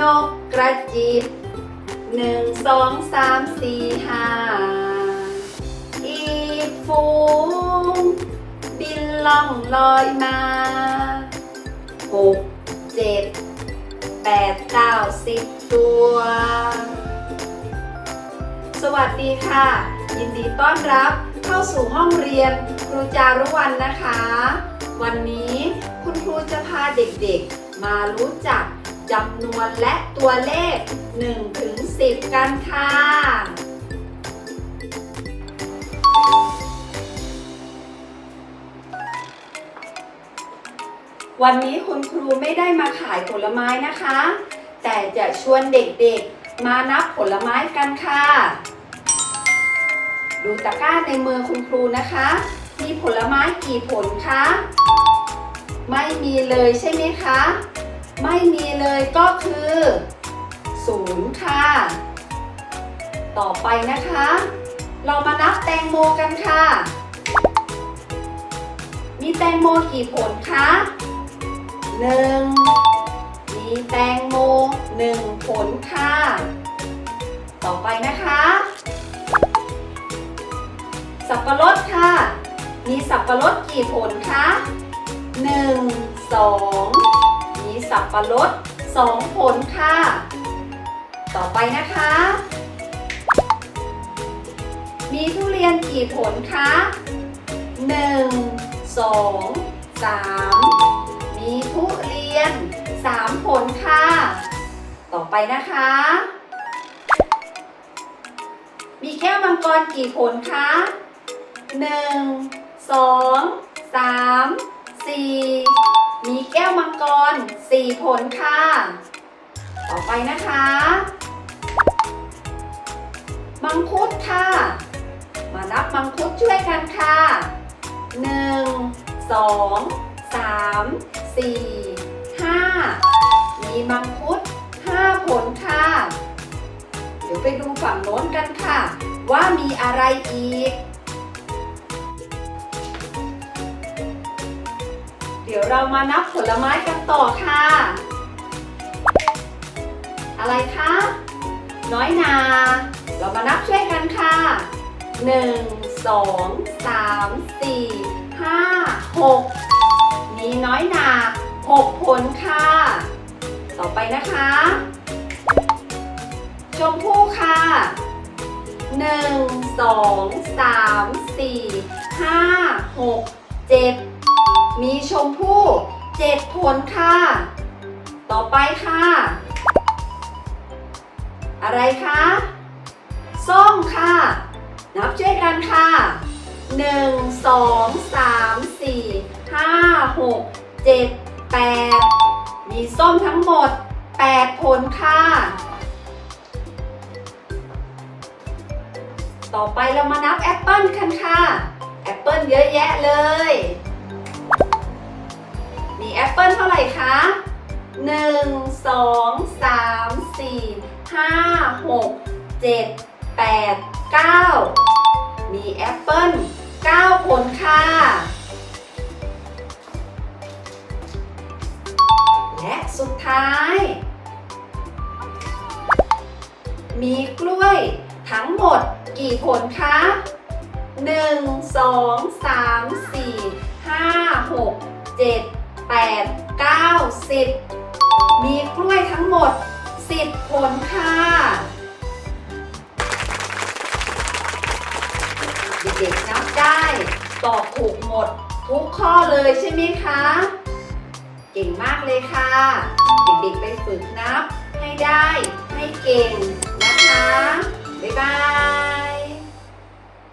นกกระจิบหนึ่งสองสามสี่ห้าอีฟูงบินล่องลอยมาหกเจ็ดแปดเก้าสิบตัว สวัสดีค่ะ ยินดีต้อนรับเข้าสู่ห้องเรียนครูจารุวรรณนะคะ วันนี้คุณครูจะพาเด็กๆมารู้จัก จำนวนและตัวเลข 1 ถึง 10 กันค่ะ วันนี้คุณครูไม่ได้มาขายผลไม้นะคะ แต่จะชวนเด็กๆมานับผลไม้กันค่ะ ดูตะกร้าในมือคุณครูนะคะ มีผลไม้กี่ผลคะ ไม่มีเลยใช่ไหมคะ ไม่มีเลยก็คือศูนย์ค่ะ ต่อไปนะคะ เรามานับแตงโมกันค่ะ มีแตงโมกี่ผลคะหนึ่งมีแตงโมหนึ่งผลค่ะ ต่อไปนะคะ สับปะรดค่ะ มีสับปะรดกี่ผลคะหนึ่งสอง สับปะรดสองผลค่ะ ต่อไปนะคะ มีทุเรียนกี่ผลคะหนึ่งสองสามมีทุเรียนสามผลค่ะ ต่อไปนะคะ มีแก้วมังกรกี่ผลคะหนึ่งสองสา มีแก้วมังกรสี่ผลค่ะ ต่อไปนะคะ มังคุดค่ะ มานับมังคุดช่วยกันค่ะหนึ่งสองสามสี่ห้ามีมังคุดห้าผลค่ะ เดี๋ยวไปดูฝั่งโน้นกันค่ะ ว่ามีอะไรอีก ดี๋ยวเรามานับผลไม้กันต่อค่ะ อะไรคะ น้อยนา เรามานับช่วยกันค่ะ 1 2 3 4 5 6 มีน้อยนา 6 ผลค่ะ ต่อไปนะคะ ชมพู่ค่ะ1 2 3 4 5 6 7มีช มพู่7ผลค่ะ ต่อไปค่ะ อะไรคะส้มค่ะ นับช่วยกันค่ะ1 2 3 4 5 6 7 8มีส้มทั้งหมด8ผลค่ะ ต่อไปเรามานับแอปเปิลกันค่ะ แอปเปิลเยอะแยะเลย อปเปิลเท่าไหร่คะ1 2 3 4 5 6 7 8 9 มีแอปเปิล9ผลค่ะ และสุดท้าย มีกล้วยทั้งหมดกี่ผลคะ 1 2 3 4 5 6 7 8 9 10 มีกล้วยทั้งหมด 10 ผลค่ะ เด็กๆนับได้ตอบถูกหมดทุกข้อเลยใช่ไหมคะ เก่งมากเลยค่ะ เด็กๆไปฝึกนับให้ได้ให้เก่งนะคะ บ๊ายบาย